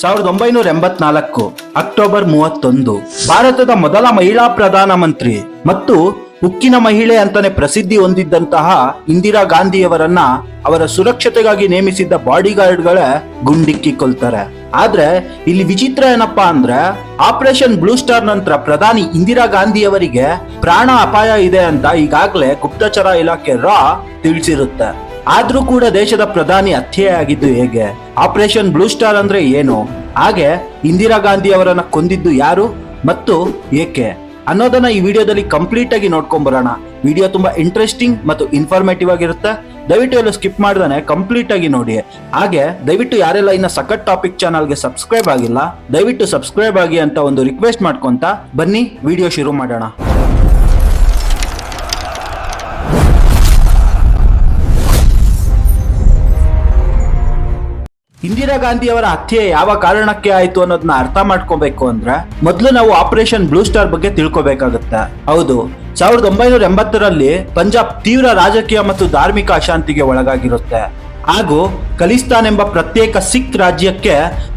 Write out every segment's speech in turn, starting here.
ಸಾವಿರದ ಒಂಬೈನೂರ ಎಂಬತ್ನಾಲ್ಕು ಅಕ್ಟೋಬರ್ ಮೂವತ್ತೊಂದು, ಭಾರತದ ಮೊದಲ ಮಹಿಳಾ ಪ್ರಧಾನಮಂತ್ರಿ ಮತ್ತು ಉಕ್ಕಿನ ಮಹಿಳೆ ಅಂತಾನೆ ಪ್ರಸಿದ್ಧಿ ಹೊಂದಿದ್ದಂತಹ ಇಂದಿರಾ ಗಾಂಧಿಯವರನ್ನ ಅವರ ಸುರಕ್ಷತೆಗಾಗಿ ನೇಮಿಸಿದ್ದ ಬಾಡಿಗಾರ್ಡ್ಗಳ ಗುಂಡಿಕ್ಕಿ ಕೊಲ್ತಾರೆ ಆದ್ರೆ ಇಲ್ಲಿ ವಿಚಿತ್ರ ಏನಪ್ಪಾ ಅಂದ್ರೆ ಆಪರೇಷನ್ ಬ್ಲೂ ಸ್ಟಾರ್ ನಂತರ ಪ್ರಧಾನಿ ಇಂದಿರಾ ಗಾಂಧಿಯವರಿಗೆ ಪ್ರಾಣ ಅಪಾಯ ಇದೆ ಅಂತ ಈಗಾಗಲೇ ಗುಪ್ತಚರ ಇಲಾಖೆ ರಾ ತಿಳಿಸಿರುತ್ತೆ. ಆದ್ರೂ ಕೂಡ ದೇಶದ ಪ್ರಧಾನಿ ಹತ್ಯೆಯಾಗಿದ್ದು ಹೇಗೆ? ಆಪರೇಷನ್ ಬ್ಲೂ ಸ್ಟಾರ್ ಅಂದ್ರೆ ಏನು? ಹಾಗೆ ಇಂದಿರಾ ಗಾಂಧಿ ಅವರನ್ನ ಕೊಂದಿದ್ದು ಯಾರು ಮತ್ತು ಏಕೆ? ಅನ್ನೋದನ್ನ ಈ ವಿಡಿಯೋದಲ್ಲಿ ಕಂಪ್ಲೀಟ್ ಆಗಿ ನೋಡ್ಕೊಂಡ್ ಬರೋಣ. ವಿಡಿಯೋ ತುಂಬಾ ಇಂಟ್ರೆಸ್ಟಿಂಗ್ ಮತ್ತು ಇನ್ಫಾರ್ಮೇಟಿವ್ ಆಗಿರುತ್ತೆ. ದಯವಿಟ್ಟು ಎಲ್ಲ ಸ್ಕಿಪ್ ಮಾಡ್ದಾನೆ ಕಂಪ್ಲೀಟ್ ಆಗಿ ನೋಡಿ. ಹಾಗೆ ದಯವಿಟ್ಟು ಯಾರೆಲ್ಲ ಇನ್ನ ಸಖತ್ ಟಾಪಿಕ್ ಚಾನಲ್ಗೆ ಸಬ್ಸ್ಕ್ರೈಬ್ ಆಗಿಲ್ಲ, ದಯವಿಟ್ಟು ಸಬ್ಸ್ಕ್ರೈಬ್ ಆಗಿ ಅಂತ ಒಂದು ರಿಕ್ವೆಸ್ಟ್ ಮಾಡ್ಕೊಂತ ಬನ್ನಿ, ವಿಡಿಯೋ ಶುರು ಮಾಡೋಣ. ಇಂದಿರಾ ಗಾಂಧಿ ಅವರ ಹತ್ಯೆ ಯಾವ ಕಾರಣಕ್ಕೆ ಆಯಿತು ಅನ್ನೋದನ್ನ ಅರ್ಥ ಮಾಡ್ಕೋಬೇಕು ಅಂದ್ರೆ ಮೊದಲು ನಾವು ಆಪರೇಷನ್ ಬ್ಲೂ ಸ್ಟಾರ್ ಬಗ್ಗೆ ತಿಳ್ಕೊಬೇಕಾಗುತ್ತೆ. ಹೌದು, ಸಾವಿರದ ಒಂಬೈನೂರ ಎಂಬತ್ತರಲ್ಲಿ ಪಂಜಾಬ್ ತೀವ್ರ ರಾಜಕೀಯ ಮತ್ತು ಧಾರ್ಮಿಕ ಅಶಾಂತಿಗೆ ಒಳಗಾಗಿರುತ್ತೆ. ಹಾಗೂ ಖಲಿಸ್ತಾನ್ ಎಂಬ ಪ್ರತ್ಯೇಕ ಸಿಖ್ ರಾಜ್ಯಕ್ಕೆ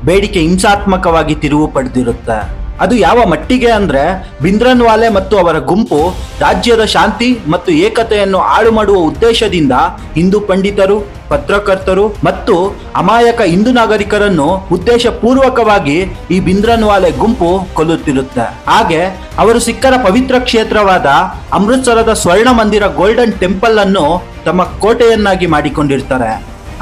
ಬೇಡಿಕೆ ಹಿಂಸಾತ್ಮಕವಾಗಿ ತಿರುವು ಪಡೆದಿರುತ್ತೆ. ಅದು ಯಾವ ಮಟ್ಟಿಗೆ ಅಂದ್ರೆ ಬಿಂದ್ರನ್ವಾಲೆ ಮತ್ತು ಅವರ ಗುಂಪು ರಾಜ್ಯದ ಶಾಂತಿ ಮತ್ತು ಏಕತೆಯನ್ನು ಹಾಳು ಮಾಡುವ ಉದ್ದೇಶದಿಂದ ಹಿಂದೂ ಪಂಡಿತರು, ಪತ್ರಕರ್ತರು ಮತ್ತು ಅಮಾಯಕ ಹಿಂದೂ ನಾಗರಿಕರನ್ನು ಉದ್ದೇಶಪೂರ್ವಕವಾಗಿ ಈ ಬಿಂದ್ರನ್ವಾಲೆ ಗುಂಪು ಕೊಲ್ಲುತ್ತಿರುತ್ತೆ. ಹಾಗೆ ಅವರು ಸಿಖ್ಖರ ಪವಿತ್ರ ಕ್ಷೇತ್ರವಾದ ಅಮೃತ್ಸರದ ಸ್ವರ್ಣ ಮಂದಿರ ಗೋಲ್ಡನ್ ಟೆಂಪಲ್ ಅನ್ನು ತಮ್ಮ ಕೋಟೆಯನ್ನಾಗಿ ಮಾಡಿಕೊಂಡಿರ್ತಾರೆ.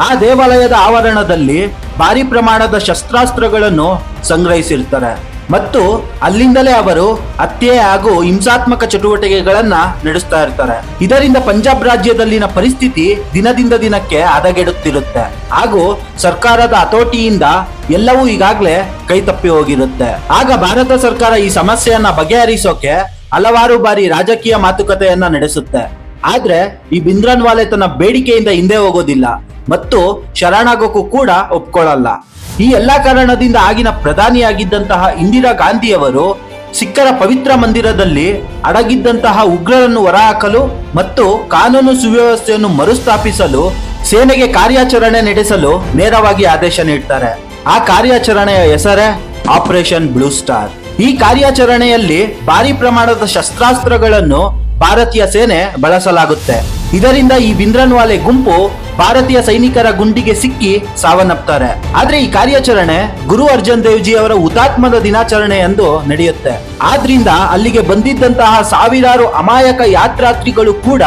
ಆ ದೇವಾಲಯದ ಆವರಣದಲ್ಲಿ ಭಾರಿ ಪ್ರಮಾಣದ ಶಸ್ತ್ರಾಸ್ತ್ರಗಳನ್ನು ಸಂಗ್ರಹಿಸಿರ್ತಾರೆ. ಮತ್ತು ಅಲ್ಲಿಂದಲೇ ಅವರು ಹತ್ಯೆ ಹಾಗೂ ಹಿಂಸಾತ್ಮಕ ಚಟುವಟಿಕೆಗಳನ್ನ ನಡೆಸ್ತಾ ಇರ್ತಾರೆ. ಇದರಿಂದ ಪಂಜಾಬ್ ರಾಜ್ಯದಲ್ಲಿನ ಪರಿಸ್ಥಿತಿ ದಿನದಿಂದ ದಿನಕ್ಕೆ ಹದಗೆಡುತ್ತಿರುತ್ತೆ. ಹಾಗೂ ಸರ್ಕಾರದ ಹತೋಟಿಯಿಂದ ಎಲ್ಲವೂ ಈಗಾಗಲೇ ಕೈ ತಪ್ಪಿ ಹೋಗಿರುತ್ತೆ. ಆಗ ಭಾರತ ಸರ್ಕಾರ ಈ ಸಮಸ್ಯೆಯನ್ನ ಬಗೆಹರಿಸೋಕೆ ಹಲವಾರು ಬಾರಿ ರಾಜಕೀಯ ಮಾತುಕತೆಯನ್ನ ನಡೆಸುತ್ತೆ. ಆದ್ರೆ ಈ ಬಿಂದ್ರನ್ವಾಲೆ ತನ್ನ ಬೇಡಿಕೆಯಿಂದ ಹಿಂದೆ ಹೋಗೋದಿಲ್ಲ. ಮತ್ತು ಶರಣಾಗೋಕ್ಕೂ ಕೂಡ ಒಪ್ಕೊಳ್ಳಲ್ಲ. ಈ ಎಲ್ಲ ಕಾರಣದಿಂದ ಆಗಿನ ಪ್ರಧಾನಿಯಾಗಿದ್ದಂತಹ ಇಂದಿರಾ ಗಾಂಧಿಯವರು ಸಿಖ್ಖರ ಪವಿತ್ರ ಮಂದಿರದಲ್ಲಿ ಅಡಗಿದ್ದಂತಹ ಉಗ್ರರನ್ನು ಹೊರಹಾಕಲು ಮತ್ತು ಕಾನೂನು ಸುವ್ಯವಸ್ಥೆಯನ್ನು ಮರುಸ್ಥಾಪಿಸಲು ಸೇನೆಗೆ ಕಾರ್ಯಾಚರಣೆ ನಡೆಸಲು ನೇರವಾಗಿ ಆದೇಶ ನೀಡ್ತಾರೆ. ಆ ಕಾರ್ಯಾಚರಣೆಯ ಹೆಸರೇ ಆಪರೇಷನ್ ಬ್ಲೂ ಸ್ಟಾರ್. ಈ ಕಾರ್ಯಾಚರಣೆಯಲ್ಲಿ ಭಾರಿ ಪ್ರಮಾಣದ ಶಸ್ತ್ರಾಸ್ತ್ರಗಳನ್ನು ಭಾರತೀಯ ಸೇನೆ ಬಳಸಲಾಗುತ್ತೆ. ಇದರಿಂದ ಈ ಬಿಂದ್ರನ್ವಾಲೆ ಗುಂಪು ಭಾರತೀಯ ಸೈನಿಕರ ಗುಂಡಿಗೆ ಸಿಕ್ಕಿ ಸಾವನ್ನಪ್ತಾರೆ. ಆದ್ರೆ ಈ ಕಾರ್ಯಾಚರಣೆ ಗುರು ಅರ್ಜನ್ ದೇವ್ಜಿ ಅವರ ಹುತಾತ್ಮದ ದಿನಾಚರಣೆ ಎಂದು ನಡೆಯುತ್ತೆ. ಆದ್ರಿಂದ ಅಲ್ಲಿಗೆ ಬಂದಿದ್ದಂತಹ ಸಾವಿರಾರು ಅಮಾಯಕ ಯಾತ್ರಾರ್ಥಿಗಳು ಕೂಡ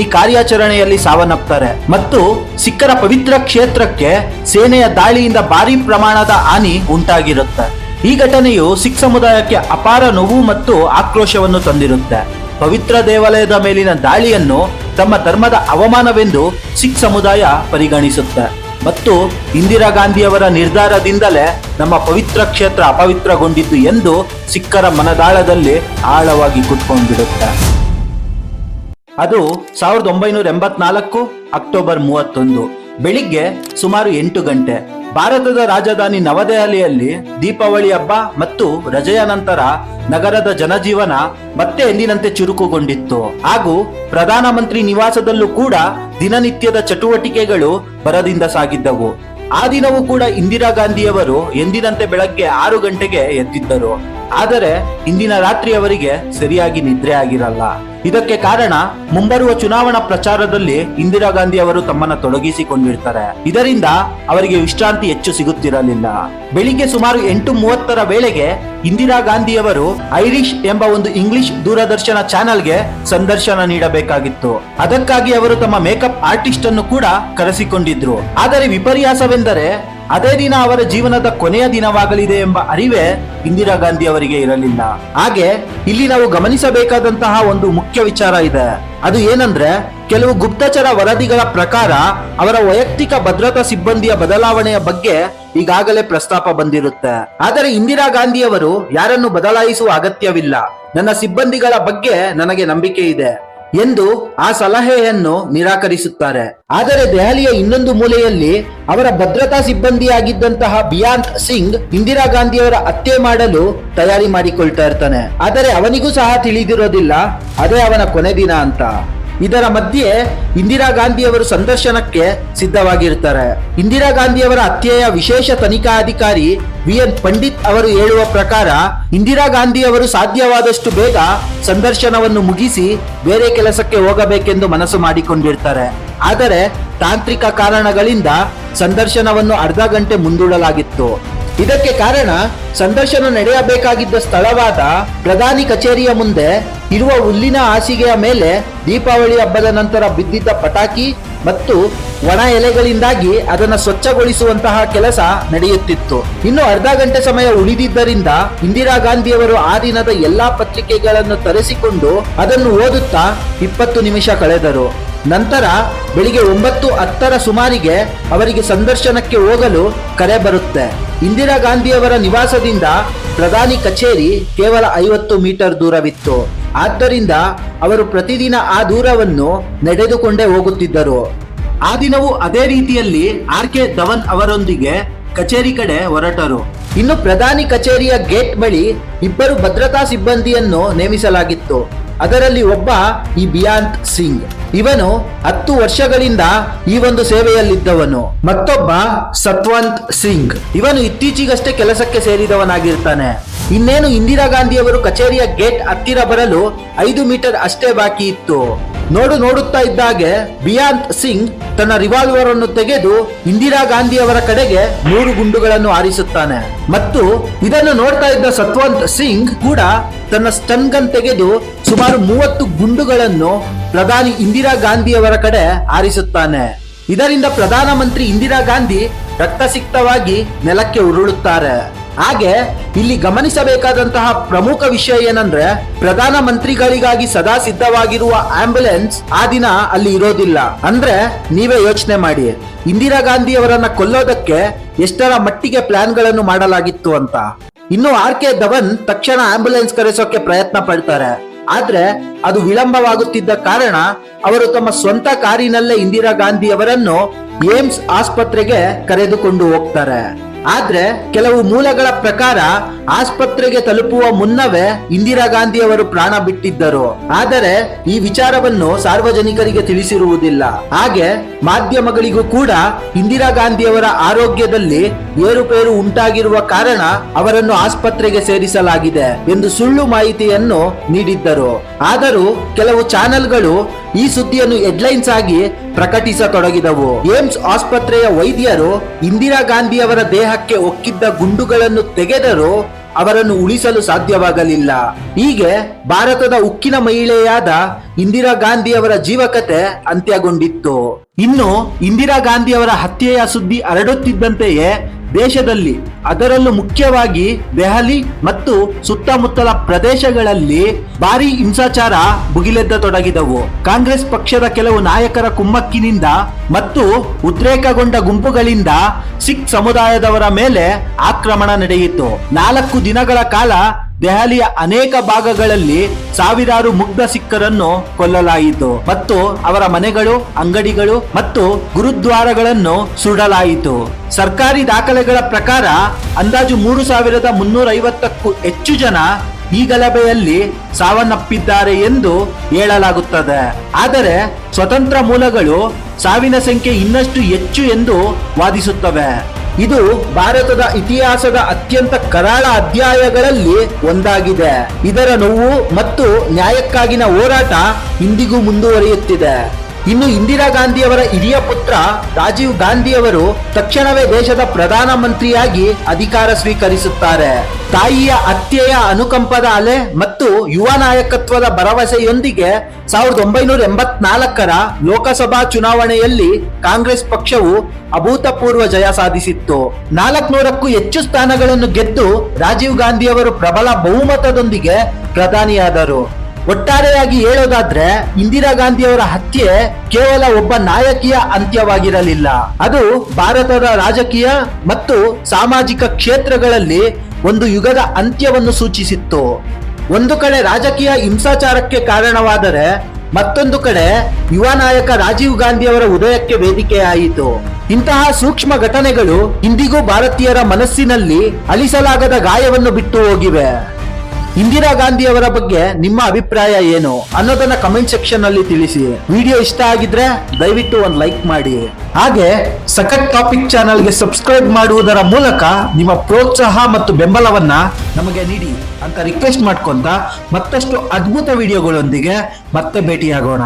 ಈ ಕಾರ್ಯಾಚರಣೆಯಲ್ಲಿ ಸಾವನ್ನಪ್ತಾರೆ. ಮತ್ತು ಸಿಖ್ಖರ ಪವಿತ್ರ ಕ್ಷೇತ್ರಕ್ಕೆ ಸೇನೆಯ ದಾಳಿಯಿಂದ ಭಾರಿ ಪ್ರಮಾಣದ ಹಾನಿ ಉಂಟಾಗಿರುತ್ತೆ. ಈ ಘಟನೆಯು ಸಿಖ್ ಸಮುದಾಯಕ್ಕೆ ಅಪಾರ ನೋವು ಮತ್ತು ಆಕ್ರೋಶವನ್ನು ತಂದಿರುತ್ತೆ. ಪವಿತ್ರ ದೇವಾಲಯದ ಮೇಲಿನ ದಾಳಿಯನ್ನು ತಮ್ಮ ಧರ್ಮದ ಅವಮಾನವೆಂದು ಸಿಖ್ ಸಮುದಾಯ ಪರಿಗಣಿಸುತ್ತೆ. ಮತ್ತು ಇಂದಿರಾ ಗಾಂಧಿಯವರ ನಿರ್ಧಾರದಿಂದಲೇ ನಮ್ಮ ಪವಿತ್ರ ಕ್ಷೇತ್ರ ಅಪವಿತ್ರಗೊಂಡಿದ್ದು ಎಂದು ಸಿಖ್ಖರ ಮನದಾಳದಲ್ಲಿ ಆಳವಾಗಿ ಕುತ್ಕೊಂಡ್ಬಿಡುತ್ತೆ. ಅದು ಸಾವಿರದ ಒಂಬೈನೂರ ಎಂಬತ್ನಾಲ್ಕು ಅಕ್ಟೋಬರ್ ಮೂವತ್ತೊಂದು. ಬೆಳಿಗ್ಗೆ ಸುಮಾರು ಎಂಟು ಗಂಟೆ. ಭಾರತದ ರಾಜಧಾನಿ ನವದೆಹಲಿಯಲ್ಲಿ ದೀಪಾವಳಿ ಹಬ್ಬ ಮತ್ತು ರಜೆಯ ನಂತರ ನಗರದ ಜನಜೀವನ ಮತ್ತೆ ಎಂದಿನಂತೆ ಚುರುಕುಗೊಂಡಿತ್ತು. ಹಾಗೂ ಪ್ರಧಾನಮಂತ್ರಿ ನಿವಾಸದಲ್ಲೂ ಕೂಡ ದಿನನಿತ್ಯದ ಚಟುವಟಿಕೆಗಳು ಬರದಿಂದ ಸಾಗಿದ್ದವು. ಆ ದಿನವೂ ಕೂಡ ಇಂದಿರಾ ಗಾಂಧಿಯವರು ಎಂದಿನಂತೆ ಬೆಳಗ್ಗೆ ಆರು ಗಂಟೆಗೆ ಎದ್ದಿದ್ದರು. ಆದರೆ ಇಂದಿನ ರಾತ್ರಿ ಅವರಿಗೆ ಸರಿಯಾಗಿ ನಿದ್ರೆ ಆಗಿರಲ್ಲ. ಇದಕ್ಕೆ ಕಾರಣ ಮುಂಬರುವ ಚುನಾವಣಾ ಪ್ರಚಾರದಲ್ಲಿ ಇಂದಿರಾ ಗಾಂಧಿ ಅವರು ತಮ್ಮನ್ನ ತೊಡಗಿಸಿಕೊಂಡಿರ್ತಾರೆ. ಇದರಿಂದ ಅವರಿಗೆ ವಿಶ್ರಾಂತಿ ಹೆಚ್ಚು ಸಿಗುತ್ತಿರಲಿಲ್ಲ. ಬೆಳಿಗ್ಗೆ ಸುಮಾರು ಎಂಟು ಮೂವತ್ತರ ವೇಳೆಗೆ ಇಂದಿರಾ ಗಾಂಧಿಯವರು ಐರಿಷ್ ಎಂಬ ಒಂದು ಇಂಗ್ಲಿಷ್ ದೂರದರ್ಶನ ಚಾನೆಲ್ಗೆ ಸಂದರ್ಶನ ನೀಡಬೇಕಾಗಿತ್ತು. ಅದಕ್ಕಾಗಿ ಅವರು ತಮ್ಮ ಮೇಕಪ್ ಆರ್ಟಿಸ್ಟ್ ಅನ್ನು ಕೂಡ ಕರೆಸಿಕೊಂಡಿದ್ರು. ಆದರೆ ವಿಪರ್ಯಾಸವೆಂದರೆ ಅದೇ ದಿನ ಅವರ ಜೀವನದ ಕೊನೆಯ ದಿನವಾಗಲಿದೆ ಎಂಬ ಅರಿವೇ ಇಂದಿರಾ ಗಾಂಧಿ ಅವರಿಗೆ ಇರಲಿಲ್ಲ. ಹಾಗೆ ಇಲ್ಲಿ ನಾವು ಗಮನಿಸಬೇಕಾದಂತಹ ಒಂದು ಮುಖ್ಯ ವಿಚಾರ ಇದೆ. ಅದು ಏನಂದ್ರೆ ಕೆಲವು ಗುಪ್ತಚರ ವರದಿಗಳ ಪ್ರಕಾರ ಅವರ ವೈಯಕ್ತಿಕ ಭದ್ರತಾ ಸಿಬ್ಬಂದಿಯ ಬದಲಾವಣೆಯ ಬಗ್ಗೆ ಈಗಾಗಲೇ ಪ್ರಸ್ತಾಪ ಬಂದಿರುತ್ತೆ. ಆದರೆ ಇಂದಿರಾ ಗಾಂಧಿಯವರು ಯಾರನ್ನು ಬದಲಾಯಿಸುವ ಅಗತ್ಯವಿಲ್ಲ. ನನ್ನ ಸಿಬ್ಬಂದಿಗಳ ಬಗ್ಗೆ ನನಗೆ ನಂಬಿಕೆ ಇದೆ. ಎಂದು ಆ ಸಲಹೆಯನ್ನು ನಿರಾಕರಿಸುತ್ತಾರೆ. ಆದರೆ ದೆಹಲಿಯ ಇನ್ನೊಂದು ಮೂಲೆಯಲ್ಲಿ ಅವರ ಭದ್ರತಾ ಸಿಬ್ಬಂದಿಯಾಗಿದ್ದಂತಹ ಬಿಯಾಂತ್ ಸಿಂಗ್ ಇಂದಿರಾ ಗಾಂಧಿಯವರ ಹತ್ಯೆ ಮಾಡಲು ತಯಾರಿ ಮಾಡಿಕೊಳ್ತಾ ಇರ್ತಾನೆ. ಆದರೆ ಅವನಿಗೂ ಸಹ ತಿಳಿದಿರೋದಿಲ್ಲ. ಅದೇ ಅವನ ಕೊನೆ ದಿನ ಅಂತ. ಇದರ ಮಧ್ಯೆ ಇಂದಿರಾ ಗಾಂಧಿಯವರು ಸಂದರ್ಶನಕ್ಕೆ ಸಿದ್ಧವಾಗಿರುತ್ತಾರೆ ಇಂದಿರಾ ಗಾಂಧಿಯವರ ಹತ್ಯೆಯ ವಿಶೇಷ ತನಿಖಾ ಅಧಿಕಾರಿ ವಿ ಎನ್ ಪಂಡಿತ್ ಅವರು ಹೇಳುವ ಪ್ರಕಾರ ಇಂದಿರಾ ಗಾಂಧಿಯವರು ಸಾಧ್ಯವಾದಷ್ಟು ಬೇಗ ಸಂದರ್ಶನವನ್ನು ಮುಗಿಸಿ ಬೇರೆ ಕೆಲಸಕ್ಕೆ ಹೋಗಬೇಕೆಂದು ಮನಸ್ಸು ಮಾಡಿಕೊಂಡಿರ್ತಾರೆ. ಆದರೆ ತಾಂತ್ರಿಕ ಕಾರಣಗಳಿಂದ ಸಂದರ್ಶನವನ್ನು ಅರ್ಧ ಗಂಟೆ ಮುಂದೂಡಲಾಗಿತ್ತು. ಇದಕ್ಕೆ ಕಾರಣ ಸಂದರ್ಶನ ನಡೆಯಬೇಕಾಗಿದ್ದ ಸ್ಥಳವಾದ ಪ್ರಧಾನಿ ಕಚೇರಿಯ ಮುಂದೆ ಇರುವ ಹುಲ್ಲಿನ ಹಾಸಿಗೆಯ ಮೇಲೆ ದೀಪಾವಳಿ ಹಬ್ಬದ ನಂತರ ಬಿದ್ದಿದ್ದ ಪಟಾಕಿ ಮತ್ತು ಒಣ ಎಲೆಗಳಿಂದಾಗಿ ಅದನ್ನು ಸ್ವಚ್ಛಗೊಳಿಸುವಂತಹ ಕೆಲಸ ನಡೆಯುತ್ತಿತ್ತು. ಇನ್ನು ಅರ್ಧ ಗಂಟೆ ಸಮಯ ಉಳಿದಿದ್ದರಿಂದ ಇಂದಿರಾ ಗಾಂಧಿಯವರು ಆ ದಿನದ ಎಲ್ಲಾ ಪತ್ರಿಕೆಗಳನ್ನು ತರಿಸಿಕೊಂಡು ಅದನ್ನು ಓದುತ್ತಾ ಇಪ್ಪತ್ತು ನಿಮಿಷ ಕಳೆದರು. ನಂತರ ಬೆಳಿಗ್ಗೆ ಒಂಬತ್ತು ಹತ್ತರ ಸುಮಾರಿಗೆ ಅವರಿಗೆ ಸಂದರ್ಶನಕ್ಕೆ ಹೋಗಲು ಕರೆ ಬರುತ್ತೆ. ಇಂದಿರಾ ಗಾಂಧಿಯವರ ನಿವಾಸದಿಂದ ಪ್ರಧಾನಿ ಕಚೇರಿ ಕೇವಲ ಐವತ್ತು ಮೀಟರ್ ದೂರವಿತ್ತು. ಆದ್ದರಿಂದ ಅವರು ಪ್ರತಿದಿನ ಆ ದೂರವನ್ನು ನಡೆದುಕೊಂಡೇ ಹೋಗುತ್ತಿದ್ದರು. ಆ ದಿನವೂ ಅದೇ ರೀತಿಯಲ್ಲಿ ಆರ್ ಕೆ ಧವನ್ ಅವರೊಂದಿಗೆ ಕಚೇರಿ ಕಡೆ ಹೊರಟರು. ಇನ್ನು ಪ್ರಧಾನಿ ಕಚೇರಿಯ ಗೇಟ್ ಬಳಿ ಇಬ್ಬರು ಭದ್ರತಾ ಸಿಬ್ಬಂದಿಯನ್ನು ನೇಮಿಸಲಾಗಿತ್ತು. ಅದರಲ್ಲಿ ಒಬ್ಬ ಈ ಬಿಯಾಂತ್ ಸಿಂಗ್. ಇವನು ಹತ್ತು ವರ್ಷಗಳಿಂದ ಈ ಒಂದು ಸೇವೆಯಲ್ಲಿದ್ದವನು. ಮತ್ತೊಬ್ಬ ಸತ್ವಂತ್ ಸಿಂಗ್. ಇವನು ಇತ್ತೀಚೆಗಷ್ಟೇ ಕೆಲಸಕ್ಕೆ ಸೇರಿದವನಾಗಿರ್ತಾನೆ. ಇನ್ನೇನು ಇಂದಿರಾ ಗಾಂಧಿಯವರು ಕಚೇರಿಯ ಗೇಟ್ ಹತ್ತಿರ ಬರಲು ಐದು ಮೀಟರ್ ಅಷ್ಟೇ ಬಾಕಿ ಇತ್ತು. ನೋಡು ನೋಡುತ್ತಾ ಇದ್ದಾಗೆ ಬಿಯಾಂತ್ ಸಿಂಗ್ ತನ್ನ ರಿವಾಲ್ವರ್ ಅನ್ನು ತೆಗೆದು ಇಂದಿರಾ ಗಾಂಧಿಯವರ ಕಡೆಗೆ ಮೂರು ಗುಂಡುಗಳನ್ನು ಹಾರಿಸುತ್ತಾನೆ. ಮತ್ತು ಇದನ್ನು ನೋಡ್ತಾ ಇದ್ದ ಸತ್ವಂತ್ ಸಿಂಗ್ ಕೂಡ ತನ್ನ ಸ್ಟನ್ ಗನ್ ತೆಗೆದು ಸುಮಾರು ಮೂವತ್ತು ಗುಂಡುಗಳನ್ನು ಪ್ರಧಾನಿ ಇಂದಿರಾ ಗಾಂಧಿಯವರ ಕಡೆ ಹಾರಿಸುತ್ತಾನೆ. ಇದರಿಂದ ಪ್ರಧಾನಮಂತ್ರಿ ಇಂದಿರಾ ಗಾಂಧಿ ರಕ್ತಸಿಕ್ತವಾಗಿ ನೆಲಕ್ಕೆ ಉರುಳುತ್ತಾರೆ. ಹಾಗೆ ಇಲ್ಲಿ ಗಮನಿಸಬೇಕಾದಂತಹ ಪ್ರಮುಖ ವಿಷಯ ಏನಂದ್ರೆ ಪ್ರಧಾನ ಮಂತ್ರಿಗಳಿಗಾಗಿ ಸದಾ ಸಿದ್ಧವಾಗಿರುವ ಆಂಬ್ಯುಲೆನ್ಸ್ ಆ ದಿನ ಅಲ್ಲಿ ಇರೋದಿಲ್ಲ. ಅಂದ್ರೆ ನೀವೇ ಯೋಚನೆ ಮಾಡಿ. ಇಂದಿರಾ ಗಾಂಧಿ ಅವರನ್ನ ಕೊಲ್ಲೋದಕ್ಕೆ ಎಷ್ಟರ ಮಟ್ಟಿಗೆ ಪ್ಲಾನ್ಗಳನ್ನು ಮಾಡಲಾಗಿತ್ತು ಅಂತ. ಇನ್ನು ಆರ್ ಕೆ ಧವನ್ ತಕ್ಷಣ ಆಂಬ್ಯುಲೆನ್ಸ್ ಕರೆಸೋಕೆ ಪ್ರಯತ್ನ ಪಡ್ತಾರೆ. ಆದ್ರೆ ಅದು ವಿಳಂಬವಾಗುತ್ತಿದ್ದ ಕಾರಣ ಅವರು ತಮ್ಮ ಸ್ವಂತ ಕಾರಿನಲ್ಲೇ ಇಂದಿರಾ ಗಾಂಧಿ ಅವರನ್ನು ಏಮ್ಸ್ ಆಸ್ಪತ್ರೆಗೆ ಕರೆದುಕೊಂಡು ಹೋಗ್ತಾರೆ. ಆದ್ರೆ ಕೆಲವು ಮೂಲಗಳ ಪ್ರಕಾರ ಆಸ್ಪತ್ರೆಗೆ ತಲುಪುವ ಮುನ್ನವೇ ಇಂದಿರಾ ಗಾಂಧಿ ಅವರು ಪ್ರಾಣ ಬಿಟ್ಟಿದ್ದರು. ಆದರೆ ಈ ವಿಚಾರವನ್ನು ಸಾರ್ವಜನಿಕರಿಗೆ ತಿಳಿಸಿರುವುದಿಲ್ಲ. ಹಾಗೆ ಮಾಧ್ಯಮಗಳಿಗೂ ಕೂಡ ಇಂದಿರಾ ಗಾಂಧಿಯವರ ಆರೋಗ್ಯದಲ್ಲಿ ಏರುಪೇರು ಉಂಟಾಗಿರುವ ಕಾರಣ ಅವರನ್ನು ಆಸ್ಪತ್ರೆಗೆ ಸೇರಿಸಲಾಗಿದೆ ಎಂದು ಸುಳ್ಳು ಮಾಹಿತಿಯನ್ನು ನೀಡಿದ್ದರು. ಆದರೂ ಕೆಲವು ಚಾನೆಲ್ಗಳು ಈ ಸುದ್ದಿಯನ್ನು ಹೆಡ್ಲೈನ್ಸ್ ಆಗಿ ಪ್ರಕಟಿಸತೊಡಗಿದವು. ಏಮ್ಸ್ ಆಸ್ಪತ್ರೆಯ ವೈದ್ಯರು ಇಂದಿರಾ ಗಾಂಧಿಯವರ ದೇಹಕ್ಕೆ ಒಕ್ಕಿದ್ದ ಗುಂಡುಗಳನ್ನು ತೆಗೆದರೂ ಅವರನ್ನು ಉಳಿಸಲು ಸಾಧ್ಯವಾಗಲಿಲ್ಲ. ಹೀಗೆ ಭಾರತದ ಉಕ್ಕಿನ ಮಹಿಳೆಯಾದ ಇಂದಿರಾ ಗಾಂಧಿಯವರ ಜೀವಕತೆ ಅಂತ್ಯಗೊಂಡಿತ್ತು. ಇನ್ನು ಇಂದಿರಾ ಗಾಂಧಿಯವರ ಹತ್ಯೆಯ ಸುದ್ದಿ ಹರಡುತ್ತಿದ್ದಂತೆಯೇ ದೇಶದಲ್ಲಿ, ಅದರಲ್ಲೂ ಮುಖ್ಯವಾಗಿ ದೆಹಲಿ ಮತ್ತು ಸುತ್ತಮುತ್ತಲ ಪ್ರದೇಶಗಳಲ್ಲಿ ಭಾರಿ ಹಿಂಸಾಚಾರ ಭುಗಿಲೆದ್ದತೊಡಗಿದವು. ಕಾಂಗ್ರೆಸ್ ಪಕ್ಷದ ಕೆಲವು ನಾಯಕರ ಕುಮ್ಮಕ್ಕಿನಿಂದ ಮತ್ತು ಉದ್ರೇಕಗೊಂಡ ಗುಂಪುಗಳಿಂದ ಸಿಖ್ ಸಮುದಾಯದವರ ಮೇಲೆ ಆಕ್ರಮಣ ನಡೆಯಿತು. ನಾಲ್ಕು ದಿನಗಳ ಕಾಲ ದೆಹಲಿಯ ಅನೇಕ ಭಾಗಗಳಲ್ಲಿ ಸಾವಿರಾರು ಮುಗ್ಧ ಸಿಖ್ಖರನ್ನು ಕೊಲ್ಲಲಾಯಿತು ಮತ್ತು ಅವರ ಮನೆಗಳು, ಅಂಗಡಿಗಳು ಮತ್ತು ಗುರುದ್ವಾರಗಳನ್ನು ಸುಡಲಾಯಿತು. ಸರ್ಕಾರಿ ದಾಖಲೆಗಳ ಪ್ರಕಾರ ಅಂದಾಜು ಮೂರು ಸಾವಿರದ ಮುನ್ನೂರ ಐವತ್ತಕ್ಕೂ ಹೆಚ್ಚು ಜನ ಈ ಗಲಭೆಯಲ್ಲಿ ಸಾವನ್ನಪ್ಪಿದ್ದಾರೆ ಎಂದು ಹೇಳಲಾಗುತ್ತದೆ. ಆದರೆ ಸ್ವತಂತ್ರ ಮೂಲಗಳು ಸಾವಿನ ಸಂಖ್ಯೆ ಇನ್ನಷ್ಟು ಹೆಚ್ಚು ಎಂದು ವಾದಿಸುತ್ತವೆ. ಇದು ಭಾರತದ ಇತಿಹಾಸದ ಅತ್ಯಂತ ಕರಾಳ ಅಧ್ಯಾಯಗಳಲ್ಲಿ ಒಂದಾಗಿದೆ. ಇದರ ನೋವು ಮತ್ತು ನ್ಯಾಯಕ್ಕಾಗಿನ ಹೋರಾಟ ಇಂದಿಗೂ ಮುಂದುವರಿಯುತ್ತಿದೆ. ಇನ್ನು ಇಂದಿರಾ ಗಾಂಧಿಯವರ ಹಿರಿಯ ಪುತ್ರ ರಾಜೀವ್ ಗಾಂಧಿಯವರು ತಕ್ಷಣವೇ ದೇಶದ ಪ್ರಧಾನ ಮಂತ್ರಿಯಾಗಿ ಅಧಿಕಾರ ಸ್ವೀಕರಿಸುತ್ತಾರೆ. ತಾಯಿಯ ಹತ್ಯೆಯ ಅನುಕಂಪದ ಅಲೆ ಮತ್ತು ಯುವ ನಾಯಕತ್ವದ ಭರವಸೆಯೊಂದಿಗೆ ಸಾವಿರದ ಒಂಬೈನೂರ ಎಂಬತ್ನಾಲ್ಕರ ಲೋಕಸಭಾ ಚುನಾವಣೆಯಲ್ಲಿ ಕಾಂಗ್ರೆಸ್ ಪಕ್ಷವು ಅಭೂತಪೂರ್ವ ಜಯ ಸಾಧಿಸಿತ್ತು. ನಾಲ್ಕುನೂರಕ್ಕೂ ಹೆಚ್ಚು ಸ್ಥಾನಗಳನ್ನು ಗೆದ್ದು ರಾಜೀವ್ ಗಾಂಧಿಯವರು ಪ್ರಬಲ ಬಹುಮತದೊಂದಿಗೆ ಪ್ರಧಾನಿಯಾದರು. ಒಟ್ಟಾರೆಯಾಗಿ ಹೇಳೋದಾದ್ರೆ ಇಂದಿರಾ ಗಾಂಧಿಯವರ ಹತ್ಯೆ ಕೇವಲ ಒಬ್ಬ ನಾಯಕಿಯ ಅಂತ್ಯವಾಗಿರಲಿಲ್ಲ. ಅದು ಭಾರತದ ರಾಜಕೀಯ ಮತ್ತು ಸಾಮಾಜಿಕ ಕ್ಷೇತ್ರಗಳಲ್ಲಿ ಒಂದು ಯುಗದ ಅಂತ್ಯವನ್ನು ಸೂಚಿಸಿತ್ತು. ಒಂದು ಕಡೆ ರಾಜಕೀಯ ಹಿಂಸಾಚಾರಕ್ಕೆ ಕಾರಣವಾದರೆ ಮತ್ತೊಂದು ಕಡೆ ಯುವ ನಾಯಕ ರಾಜೀವ್ ಗಾಂಧಿಯವರ ಉದಯಕ್ಕೆ ವೇದಿಕೆಯಾಯಿತು. ಇಂತಹ ಸೂಕ್ಷ್ಮ ಘಟನೆಗಳು ಇಂದಿಗೂ ಭಾರತೀಯರ ಮನಸ್ಸಿನಲ್ಲಿ ಅಳಿಸಲಾಗದ ಗಾಯವನ್ನು ಬಿಟ್ಟು ಹೋಗಿವೆ. ಇಂದಿರಾ ಗಾಂಧಿ ಅವರ ಬಗ್ಗೆ ನಿಮ್ಮ ಅಭಿಪ್ರಾಯ ಏನು ಅನ್ನೋದನ್ನ ಕಮೆಂಟ್ ಸೆಕ್ಷನ್ ಅಲ್ಲಿ ತಿಳಿಸಿ. ವಿಡಿಯೋ ಇಷ್ಟ ಆಗಿದ್ರೆ ದಯವಿಟ್ಟು ಒಂದು ಲೈಕ್ ಮಾಡಿ. ಹಾಗೆ ಸಖತ್ ಟಾಪಿಕ್ ಚಾನಲ್ಗೆ ಸಬ್ಸ್ಕ್ರೈಬ್ ಮಾಡುವುದರ ಮೂಲಕ ನಿಮ್ಮ ಪ್ರೋತ್ಸಾಹ ಮತ್ತು ಬೆಂಬಲವನ್ನ ನಮಗೆ ನೀಡಿ ಅಂತ ರಿಕ್ವೆಸ್ಟ್ ಮಾಡ್ಕೊಂತ ಮತ್ತಷ್ಟು ಅದ್ಭುತ ವಿಡಿಯೋಗಳೊಂದಿಗೆ ಮತ್ತೆ ಭೇಟಿಯಾಗೋಣ.